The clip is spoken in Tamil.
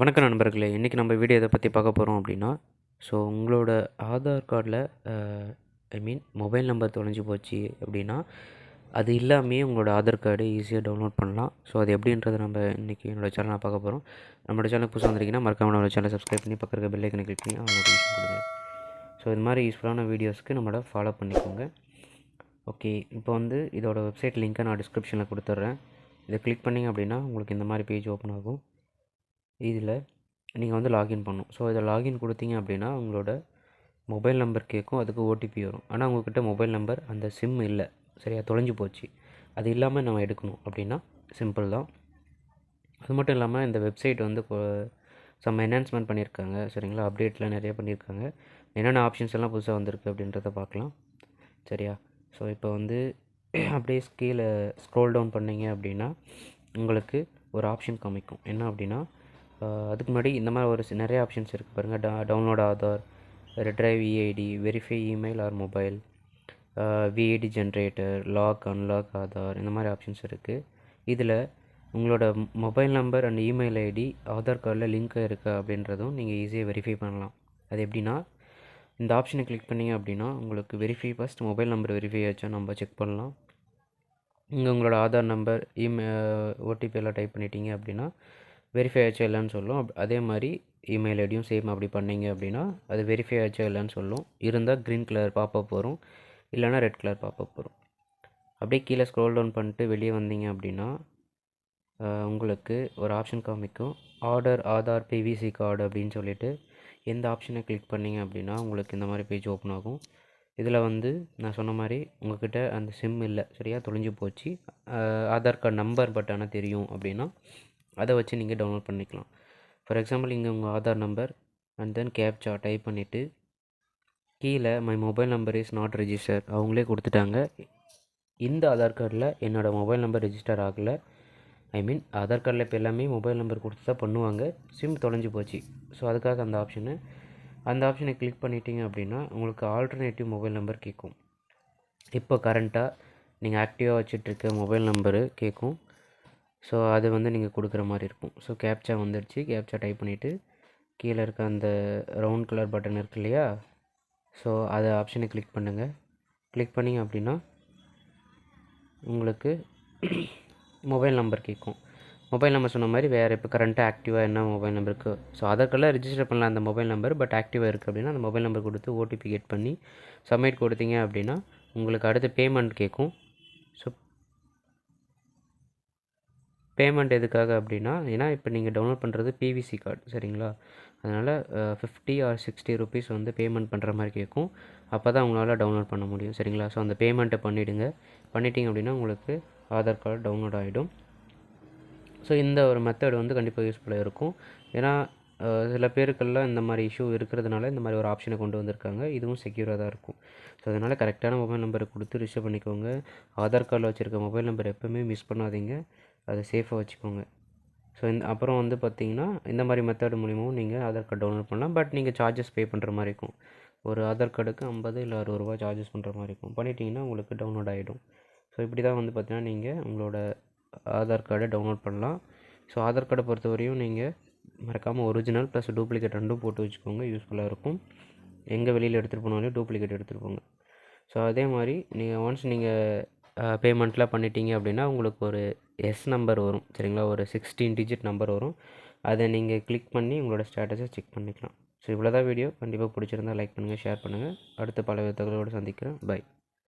வணக்கம் நண்பர்களே இன்றைக்கி நம்ம வீடியோ எதை பற்றி பார்க்க போகிறோம் அப்படின்னா ஸோ உங்களோட ஆதார் கார்டில் ஐ மீன் மொபைல் நம்பர் தொலைஞ்சு போச்சு அப்படின்னா அது இல்லாமையே உங்களோட ஆதார் கார்டு ஈஸியாக டவுன்லோட் பண்ணலாம். ஸோ அது எப்படின்றத நம்ம இன்றைக்கி என்னோடய சேனலில் பார்க்க போகிறோம் நம்மளோட சேனல் புதுசாக வந்திருக்கீங்கன்னா மறக்காம நம்மளோட சேனல் சப்ஸ்கிரைப் பண்ணி பக்கம் இருக்க பெல்லைக்கனை கிளிக் பண்ணி அவங்க கொடுங்க. ஸோ இது மாதிரி யூஸ்ஃபுல்லான வீடியோஸ்க்கு நம்மளோட ஃபாலோ பண்ணிக்கோங்க. ஓகே இப்போ வந்து இதோட வெப்சைட் லிங்க்கை நான் டிஸ்கிரிப்ஷனில் கொடுத்துட்றேன். இதை கிளிக் பண்ணிங்க அப்படின்னா உங்களுக்கு இந்த மாதிரி பேஜ் ஓப்பன் ஆகும். இதில் நீங்கள் வந்து லாகின் பண்ணணும். ஸோ இதை லாகின் கொடுத்தீங்க அப்படின்னா உங்களோட மொபைல் நம்பர் கேட்கும் அதுக்கு ஓடிபி வரும். ஆனால் உங்கள்கிட்ட மொபைல் நம்பர் அந்த சிம் இல்லை. சரியா? தொலைஞ்சு போச்சு. அது இல்லாமல் நம்ம எடுக்கணும் அப்படின்னா சிம்பிள் தான். அது மட்டும் இல்லாமல் இந்த வெப்சைட் வந்து சம் என்ஹான்ஸ்மெண்ட் பண்ணியிருக்காங்க. சரிங்களா? அப்டேட்லாம் நிறைய பண்ணியிருக்காங்க. என்னென்ன ஆப்ஷன்ஸ் எல்லாம் புதுசாக வந்திருக்கு அப்படின்றத பார்க்கலாம். சரியா? ஸோ இப்போ வந்து அப்படியே கீழே ஸ்க்ரோல் டவுன் பண்ணிங்க அப்படின்னா உங்களுக்கு ஒரு ஆப்ஷன் காமிக்கும். என்ன அப்படின்னா அதுக்கு முன்னாடி இந்த மாதிரி ஒரு நிறைய ஆப்ஷன்ஸ் இருக்குது பாருங்கள் டா download Aadhaar retrieve EID verify email or mobile VID generator lock unlock Aadhaar இந்த மாதிரி ஆப்ஷன்ஸ் இருக்குது இதில் உங்களோட mobile number and email ID Aadhaar கார்டில் லிங்க் இருக்கா அப்படின்றதும் நீங்கள் ஈஸியாக வெரிஃபை பண்ணலாம். அது எப்படின்னா இந்த ஆப்ஷனை கிளிக் பண்ணீங்க அப்படின்னா உங்களுக்கு verify first mobile number verify ஆச்சா நம்ம செக் பண்ணலாம். இங்கே உங்களோட ஆதார் நம்பர் இமெ ஓடிபி எல்லாம் டைப் பண்ணிட்டீங்க அப்படின்னா வெரிஃபை ஆச்சா இல்லைன்னு சொல்லும். அப் அதே மாதிரி இமெயில் ஐடியும் சேம் அப்படி பண்ணீங்க அப்படின்னா அது வெரிஃபை ஆச்சா இல்லைன்னு சொல்லும் இருந்தால் க்ரீன் கலர் பாப்பப் வரும். இல்லைன்னா ரெட் கலர் பாப்பப் வரும். அப்படியே கீழே ஸ்க்ரோல் டவுன் பண்ணிட்டு வெளியே வந்தீங்க அப்படின்னா உங்களுக்கு ஒரு ஆப்ஷன் காமிக்கும். ஆர்டர் ஆதார் பிவிசி கார்டு அப்படின்னு சொல்லிட்டு எந்த ஆப்ஷனை கிளிக் பண்ணீங்க அப்படின்னா உங்களுக்கு இந்த மாதிரி பேஜ் ஓப்பன் ஆகும். இதில் வந்து நான் சொன்ன மாதிரி உங்கள்கிட்ட அந்த சிம் இல்லை சரியாக தொலைஞ்சு போச்சு. ஆதார் கார்டு நம்பர் பட் ஆனால் தெரியும் அப்படின்னா அதை வச்சு நீங்கள் டவுன்லோட் பண்ணிக்கலாம். ஃபார் எக்ஸாம்பிள் இங்கே உங்கள் Aadhaar number and then captcha type பண்ணிவிட்டு கீழே my mobile number is not register அவங்களே கொடுத்துட்டாங்க. இந்த ஆதார் கார்டில் என்னோடய மொபைல் நம்பர் ரிஜிஸ்டர் ஆகலை. ஐ மீன் ஆதார் கார்டில் இப்போ எல்லாமே மொபைல் நம்பர் கொடுத்து தான் பண்ணுவாங்க. சிம் தொலைஞ்சு போச்சு. ஸோ அதுக்காக அந்த ஆப்ஷனு அந்த ஆப்ஷனை கிளிக் பண்ணிட்டீங்க அப்படின்னா உங்களுக்கு ஆல்டர்னேட்டிவ் மொபைல் நம்பர் கேட்கும். இப்போ கரண்ட்டாக நீங்கள் ஆக்டிவாக வச்சுட்ருக்க மொபைல் நம்பரு கேட்கும். ஸோ அது வந்து நீங்கள் கொடுக்குற மாதிரி இருக்கும். ஸோ கேப்சா வந்துடுச்சு. கேப்சா டைப் பண்ணிவிட்டு கீழே இருக்க அந்த ரவுண்ட் கலர் பட்டன் இருக்கு இல்லையா? ஸோ அதை ஆப்ஷனை கிளிக் பண்ணுங்கள் கிளிக் பண்ணிங்க அப்படின்னா உங்களுக்கு மொபைல் நம்பர் கேட்கும். மொபைல் நம்பர் சொன்ன மாதிரி வேறு இப்போ கரண்ட்டாக ஆக்டிவாக என்ன மொபைல் நம்பர் இருக்குது ஸோ அதற்கெல்லாம் ரிஜிஸ்டர் பண்ணலாம் அந்த மொபைல் நம்பர். பட் ஆக்டிவாக இருக்குது அப்படின்னா அந்த மொபைல் நம்பர் கொடுத்து ஓடிபி கெட் பண்ணி சப்மிட் கொடுத்தீங்க அப்படின்னா உங்களுக்கு அடுத்து பேமெண்ட் கேட்கும். ஸோ பேமெண்ட் எதுக்காக அப்படின்னா ஏன்னா இப்போ நீங்கள் டவுன்லோட் பண்ணுறது பிவிசி கார்டு சரிங்களா? அதனால் ஃபிஃப்டி ஆர் சிக்ஸ்டி ருபீஸ் வந்து பேமெண்ட் பண்ணுற மாதிரி கேட்கும் அப்போ தான் உங்களால் டவுன்லோட் பண்ண முடியும் சரிங்களா? ஸோ அந்த பேமெண்ட்டை பண்ணிவிடுங்க பண்ணிட்டீங்க அப்படின்னா உங்களுக்கு ஆதார் கார்டு டவுன்லோட் ஆகிடும் ஸோ இந்த ஒரு மெத்தட் வந்து கண்டிப்பாக யூஸ்ஃபுல்லாக இருக்கும். ஏன்னா சில பேருக்கெல்லாம் இந்த மாதிரி இஷ்யூ இருக்கிறதுனால இந்த மாதிரி ஒரு ஆப்ஷனை கொண்டு வந்திருக்காங்க. இதுவும் செக்யூராக தான் இருக்கும். ஸோ அதனால் கரெக்டான மொபைல் நம்பரை கொடுத்து ரிஜிஸ்டர் பண்ணிக்கோங்க. ஆதார் கார்டில் வச்சுருக்க மொபைல் நம்பர் எப்போவுமே மிஸ் பண்ணாதீங்க. அதை சேஃபாக வச்சுக்கோங்க. ஸோ இந்த அப்புறம் வந்து பார்த்தீங்கன்னா இந்த மாதிரி மெத்தட் மூலியமாகவும் நீங்கள் ஆதார் கார்டு டவுன்லோட் பண்ணலாம். பட் நீங்கள் சார்ஜஸ் பே பண்ணுற மாதிரி இருக்கும். ஒரு ஆதார் கார்டுக்கு ஐம்பது இல்லை அறுபது ரூபா சார்ஜஸ் பண்ணுற மாதிரி இருக்கும். பண்ணிட்டீங்கன்னா உங்களுக்கு டவுன்லோட் ஆகிடும் ஸோ இப்படி தான் வந்து பார்த்தீங்கன்னா நீங்கள் உங்களோட ஆதார் கார்டை டவுன்லோட் பண்ணலாம். ஸோ ஆதார் கார்டை பொறுத்தவரையும் நீங்கள் மறக்காமல் ஒரிஜினல் ப்ளஸ் டூப்ளிகேட் ரெண்டும் போட்டு வச்சுக்கோங்க. யூஸ்ஃபுல்லாக இருக்கும். எங்கே வெளியில் எடுத்துகிட்டு போனாலும் டூப்ளிகேட் எடுத்துகிட்டு போங்க. ஸோ அதே மாதிரி நீங்கள் ஒன்ஸ் நீங்கள் பேமெண்ட்லாம் பண்ணிட்டீங்க அப்படின்னா உங்களுக்கு ஒரு எஸ் நம்பர் வரும். சரிங்களா? ஒரு சிக்ஸ்டீன் டிஜிட் நம்பர் வரும். அதை நீங்கள் கிளிக் பண்ணி உங்களோட ஸ்டேட்டஸை செக் பண்ணிக்கலாம். ஸோ இவ்வளோ தான் வீடியோ கண்டிப்பாக பிடிச்சிருந்தா லைக் பண்ணுங்கள் ஷேர் பண்ணுங்கள் அடுத்த பல தகவலோடு சந்திக்கிறேன். பை